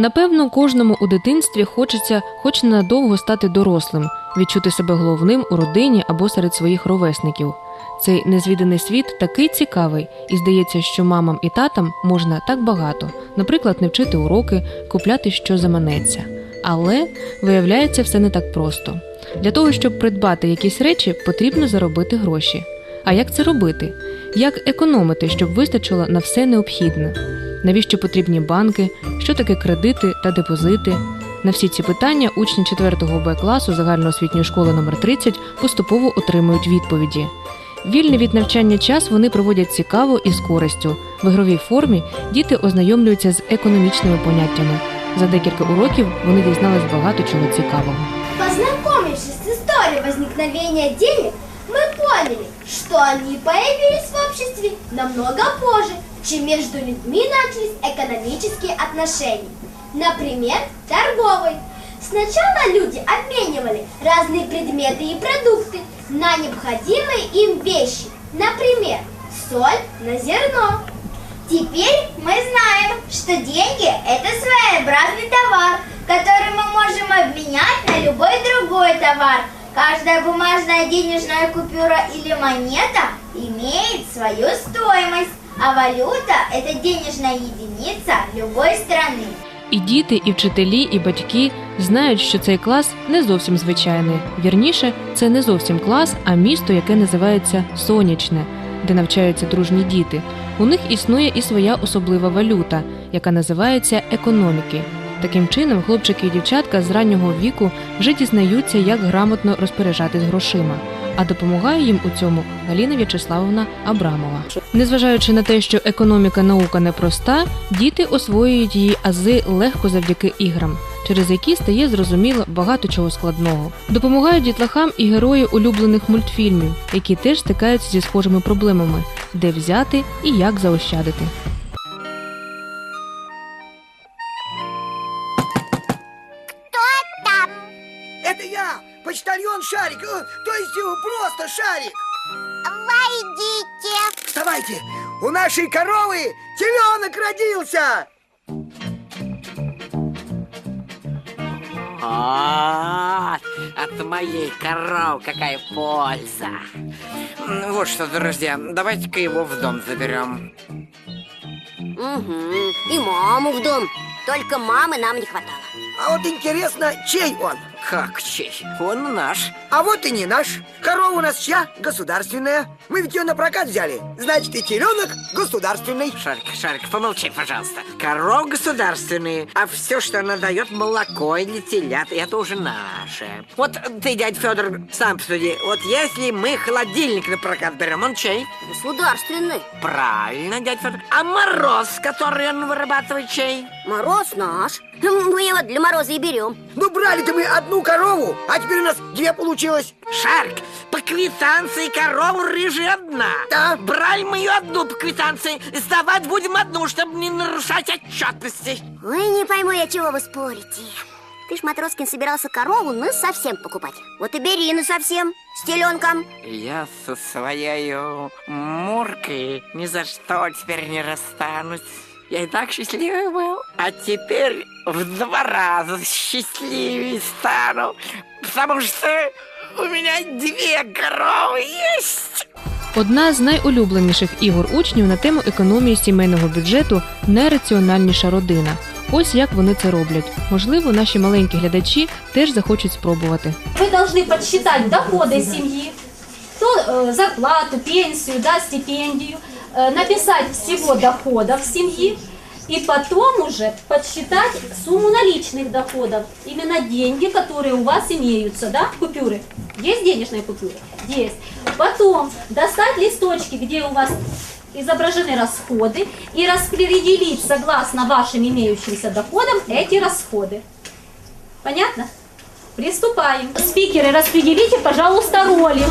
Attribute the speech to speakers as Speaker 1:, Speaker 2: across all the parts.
Speaker 1: Напевно, кожному у дитинстві хочеться хоч ненадовго стати дорослим, відчути себе головним у родині або серед своїх ровесників. Цей незвіданий світ такий цікавий, і здається, що мамам і татам можна так багато, наприклад, не вчити уроки, купляти що заманеться. Але виявляється, все не так просто. Для того, щоб придбати якісь речі, потрібно заробити гроші. А як це робити? Як економити, щоб вистачило на все необхідне? Навіщо потрібні банки, що таке кредити та депозити? На всі ці питання учні 4 Б класу загальноосвітньої школи номер 30 поступово отримують відповіді. Вільний від навчання час вони проводять цікаво і з користю. В ігровій формі діти ознайомлюються з економічними поняттями. За декілька уроків вони дізнались багато чого цікавого.
Speaker 2: Познакомившись с историей возникновения денег, мы поняли, что они появились в обществе намного позже, чем между людьми начались экономические отношения. Например, торговый. Сначала люди обменивали разные предметы и продукты на необходимые им вещи. Например, соль на зерно. Теперь мы знаем, что деньги – это своеобразный товар, который мы можем обменять на любой другой товар. Каждая бумажная денежная купюра или монета имеет свою стоимость, а валюта – это денежная единица любой страны.
Speaker 1: І діти, і вчителі, і батьки знають, що цей клас не зовсім звичайний. Вірніше, це не зовсім клас, а місто, яке називається Сонячне, де навчаються дружні діти. У них існує і своя особлива валюта, яка називається економіки. Таким чином, хлопчики і дівчатка з раннього віку вже дізнаються, як грамотно розпоряджатись грошима. А допомагає їм у цьому Галіна В'ячеславовна Абрамова. Незважаючи на те, що економіка наука непроста, діти освоюють її ази легко завдяки іграм, через які стає зрозуміло багато чого складного. Допомагають дітлахам і герої улюблених мультфільмів, які теж стикаються зі схожими проблемами, де взяти і як заощадити.
Speaker 3: Шарик.
Speaker 2: Войдите!
Speaker 3: Вставайте, у нашей коровы теленок родился.
Speaker 4: Вот, от моей коров какая польза. Вот что, друзья, давайте-ка его в дом заберем.
Speaker 5: Угу. И маму в дом. Только мамы нам не хватало.
Speaker 3: А вот интересно, чей он?
Speaker 4: Как чей? Он наш.
Speaker 3: А вот и не наш. Корова у нас чья? Государственная. Мы ведь ее на прокат взяли. Значит, и теленок государственный.
Speaker 4: Шарик, Шарик, помолчи, пожалуйста. Коров государственные, а все, что она дает, молоко или телят, это уже наше. Вот ты, дядь Федор, сам посуди. Вот если мы холодильник на прокат берем, он чей?
Speaker 5: Государственный.
Speaker 4: Правильно, дядь Федор. А мороз, который он вырабатывает, чей?
Speaker 5: Мороз наш. Мы его для мороза и берем.
Speaker 3: Ну, брали-то мы одну корову, а теперь у нас две получилось.
Speaker 4: Шарик, по квитанции корову рыжая одна.
Speaker 3: Да.
Speaker 4: Брали мы ее одну по квитанции, сдавать будем одну, чтобы не нарушать отчетности.
Speaker 5: Ой, не пойму я, чего вы спорите. Ты ж, Матроскин, собирался корову ну совсем покупать. Вот и бери ну совсем, с теленком.
Speaker 4: Я со своей Муркой ни за что теперь не расстанусь. Я и так счастливый был, а теперь в два раза счастливее стану, потому что у меня две коровы есть.
Speaker 1: Одна з найулюбленіших ігор учнів на тему економії сімейного бюджету найраціональніша родина. Ось як вони це роблять. Можливо, наші маленькі глядачі теж захочуть спробувати.
Speaker 6: Вы должны подсчитать доходы семьи, то э, зарплату, пенсию, да, стипендию, э, Написать всего доходов семьи и потом уже подсчитать сумму наличных доходов, именно деньги, которые у вас имеются, да, купюры. Есть денежные купюры? Есть. Потом достать листочки, где у вас изображены расходы и распределить согласно вашим имеющимся доходам эти расходы. Понятно? Приступаем. Спикеры, распределите, пожалуйста, роли.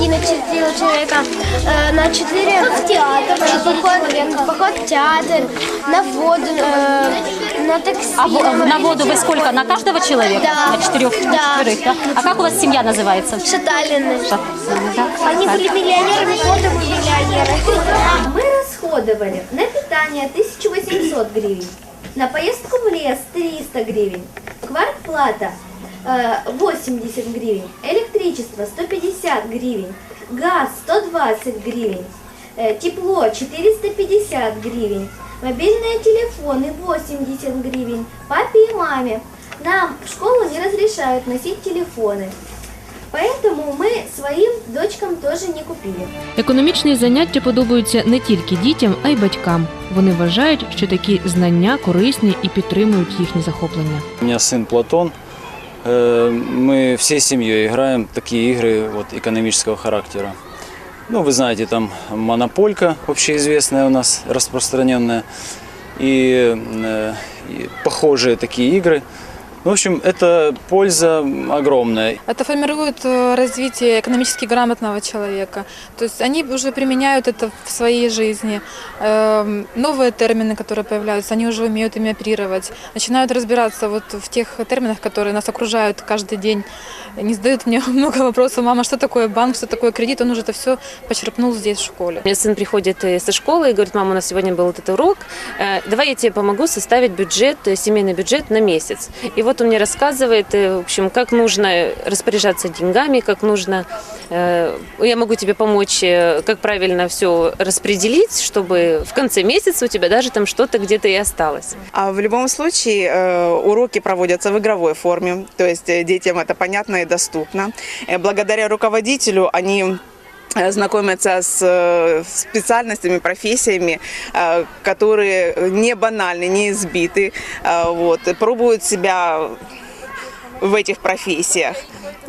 Speaker 2: На четыре человека, э, на четыре в театр, поход, поход в театр, на воду, э, на такси.
Speaker 6: А в- на воду вы сколько? На каждого человека?
Speaker 2: Да.
Speaker 6: На четырех, на
Speaker 2: Да.
Speaker 6: четверых, да? А как у вас семья называется?
Speaker 2: Шаталины.
Speaker 6: Да.
Speaker 2: Они были миллионерами, потом миллионеры.
Speaker 7: Мы расходовали на питание 1800 гривен, на поездку в лес 300 гривен, квартплата 80 гривен, электричество 150 гривен, газ 120 гривен, э, тепло 450 гривен, мобильные телефоны 80 гривен, папе и маме. Нам в школу не разрешают носить телефоны. Поэтому мы своим дочкам тоже не купили.
Speaker 1: Економічні заняття подобаються не тільки дітям, а й батькам. Вони вважають, що такі знання корисні і підтримують їхні захоплення.
Speaker 8: У меня сын Платон. Мы всей семьей играем такие игры вот, экономического характера. Ну, вы знаете, там монополька общеизвестная у нас, распространенная, и, и похожие такие игры. В общем, это польза огромная.
Speaker 9: Это формирует э, развитие экономически грамотного человека. То есть они уже применяют это в своей жизни. Эм, Новые термины, которые появляются, они уже умеют ими оперировать. Начинают разбираться вот в тех терминах, которые нас окружают каждый день. Не задают мне много вопросов. Мама, что такое банк, что такое кредит? Он уже это все почерпнул здесь, в школе.
Speaker 10: Мне сын приходит со школы и говорит, мама, у нас сегодня был вот этот урок, э, давай я тебе помогу составить бюджет, э, семейный бюджет на месяц. И вот он мне рассказывает, э, в общем, как нужно распоряжаться деньгами, как нужно, э, я могу тебе помочь, э, как правильно все распределить, чтобы в конце месяца у тебя даже там что-то где-то и осталось.
Speaker 11: А в любом случае уроки проводятся в игровой форме, то есть детям это понятно и доступно. Благодаря руководителю они знакомятся с э, специальностями, профессиями, э, которые не банальны, не избиты, э, вот, пробуют себя в этих профессиях.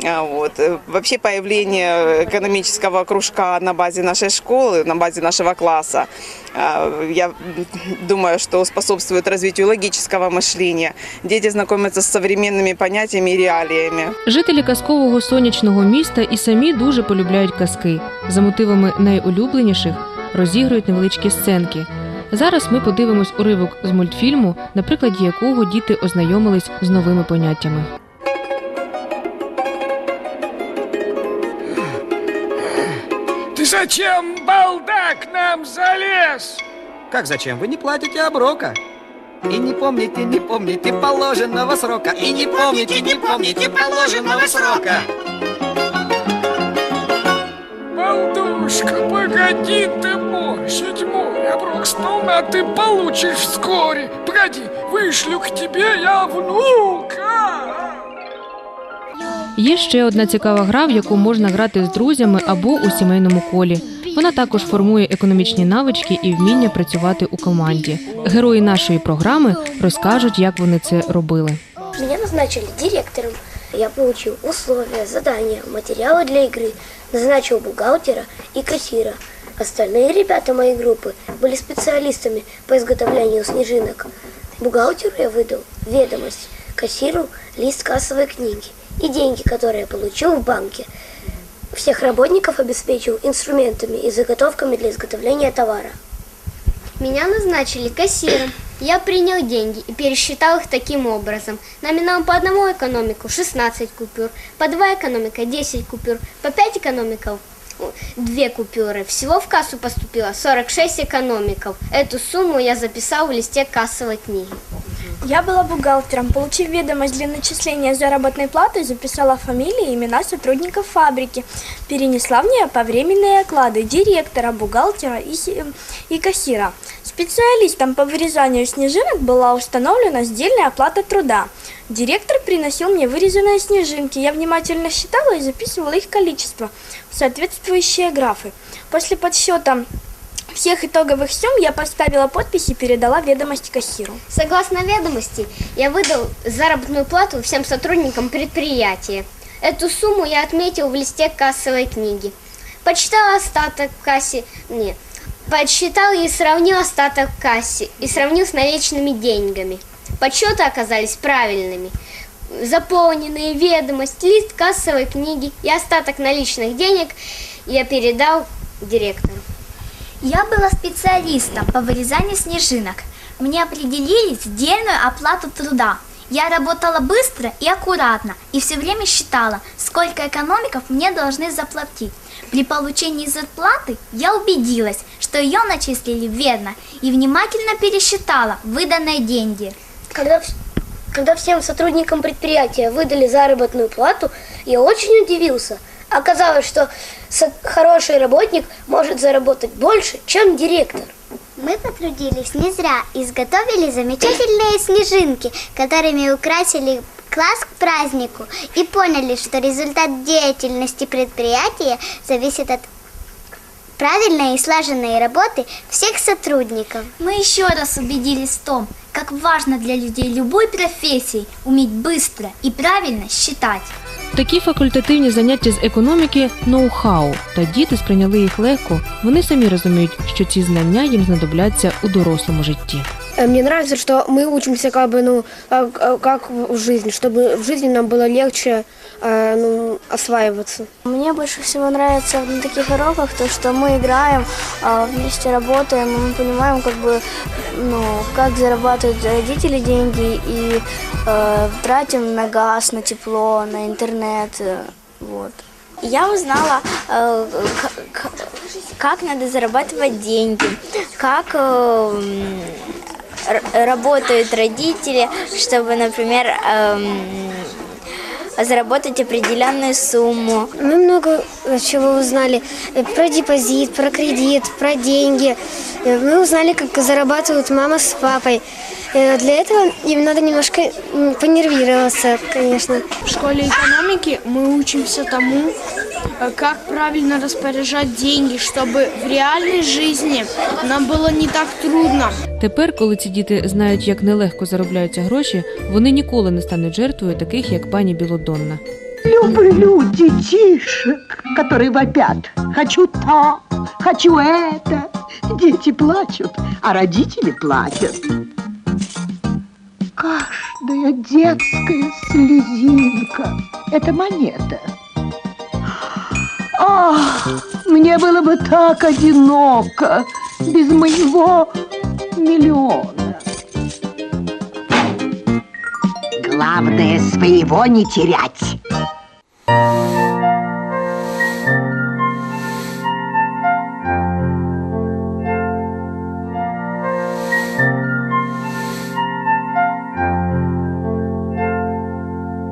Speaker 11: А, Вот. Э, Вообще появление экономического кружка на базе нашей школы, на базе нашего класса, а, я думаю, что способствует развитию логического мышления. Дети знакомятся с современными понятиями и реалиями.
Speaker 1: Жителі казкового сонячного міста і самі дуже полюбляють казки. За мотивами найулюбленіших розігрують невеличкі сценки. Зараз ми подивимось уривок з мультфільму, на прикладі якого діти ознайомились з новими поняттями.
Speaker 12: Зачем, балда, к нам залез?
Speaker 3: Как зачем? Вы не платите оброка. И не помните, не помните положенного срока. И не помните, не помните положенного срока.
Speaker 12: Балдушка, погоди ты мой, седьмой оброк сполна ты получишь вскоре. Погоди, вышлю к тебе я внука.
Speaker 1: Є ще одна цікава гра, в яку можна грати з друзями або у сімейному колі. Вона також формує економічні навички і вміння працювати у команді. Герої нашої програми розкажуть, як вони це робили.
Speaker 2: Меня назначили директором. Я получил условия, задания, материалы для игры, назначил бухгалтера и кассира. Остальные ребята моей группы были специалистами по изготовлению снежинок. Бухгалтеру я выдал ведомость, кассиру лист кассовой книги и деньги, которые я получил в банке. Всех работников обеспечил инструментами и заготовками для изготовления товара.
Speaker 13: Меня назначили кассиром. Я принял деньги и пересчитал их таким образом. Номиналом по одному экономику 16 купюр, по два экономика 10 купюр, по 5 экономиков 2 купюры. Всего в кассу поступило 46 экономиков. Эту сумму я записал в листе кассовой книги.
Speaker 14: Я была бухгалтером. Получив ведомость для начисления заработной платы, записала фамилии и имена сотрудников фабрики. Перенесла в нее повременные оклады директора, бухгалтера и, и кассира. Специалистом по вырезанию снежинок была установлена сдельная оплата труда. Директор приносил мне вырезанные снежинки. Я внимательно считала и записывала их количество в соответствующие графы. После подсчета всех итоговых сумм я поставила подпись и передала ведомость кассиру.
Speaker 13: Согласно ведомости, я выдал заработную плату всем сотрудникам предприятия. Эту сумму я отметил в листе кассовой книги. Подсчитал остаток в кассе... Нет. Подсчитал и сравнил остаток в кассе. И сравнил с наличными деньгами. Подсчеты оказались правильными. Заполненные ведомость, лист кассовой книги и остаток наличных денег
Speaker 2: Я передал директору.
Speaker 15: Я была специалистом по вырезанию снежинок. Мне определили сдельную оплату труда. Я работала быстро и аккуратно и все время считала, сколько экономиков мне должны заплатить. При получении зарплаты я убедилась, что ее начислили верно и внимательно пересчитала выданные деньги.
Speaker 2: Когда, когда всем сотрудникам предприятия выдали заработную плату, я очень удивился. Оказалось, что хороший работник может заработать больше, чем директор.
Speaker 5: Мы потрудились не зря, изготовили замечательные снежинки, которыми украсили класс к празднику и поняли, что результат деятельности предприятия зависит от правильной и слаженной работы всех сотрудников.
Speaker 15: Мы еще раз убедились в том, как важно для людей любой профессии уметь быстро и правильно считать.
Speaker 1: Такі факультативні заняття з економіки ноу-хау, та діти сприйняли їх легко. Вони самі розуміють, що ці знання їм знадобляться у дорослому житті.
Speaker 16: Мне нравится, что мы учимся как бы, ну, как, как в жизни, чтобы в жизни нам было легче э, ну, осваиваться.
Speaker 17: Мне больше всего нравится на таких уроках то, что мы играем, а, вместе работаем, и мы понимаем, как бы, ну, как зарабатывают родители деньги и э, тратим на газ, на тепло, на интернет, э, вот.
Speaker 15: Я узнала, э, как надо зарабатывать деньги, как э, работают родители, чтобы, например, эм, заработать определенную сумму.
Speaker 16: Мы много чего узнали э, про депозит, про кредит, про деньги. Э, Мы узнали, как зарабатывают мама с папой. Э, Для этого им надо немножко м, понервироваться, конечно.
Speaker 18: В школе экономики мы учимся тому, э, как правильно распоряжать деньги, чтобы в реальной жизни нам было не так трудно.
Speaker 1: Тепер, коли ці діти знають, як нелегко заробляються гроші, вони ніколи не стануть жертвою таких, як пані Білодонна.
Speaker 19: Люблю детишек, которые вопят. Хочу то, хочу это. Дети плачут, а родители платят. Каждая детская слезинка – это монета. Ах, мне было бы так одиноко без моего миллиона.
Speaker 20: Главное своего не терять.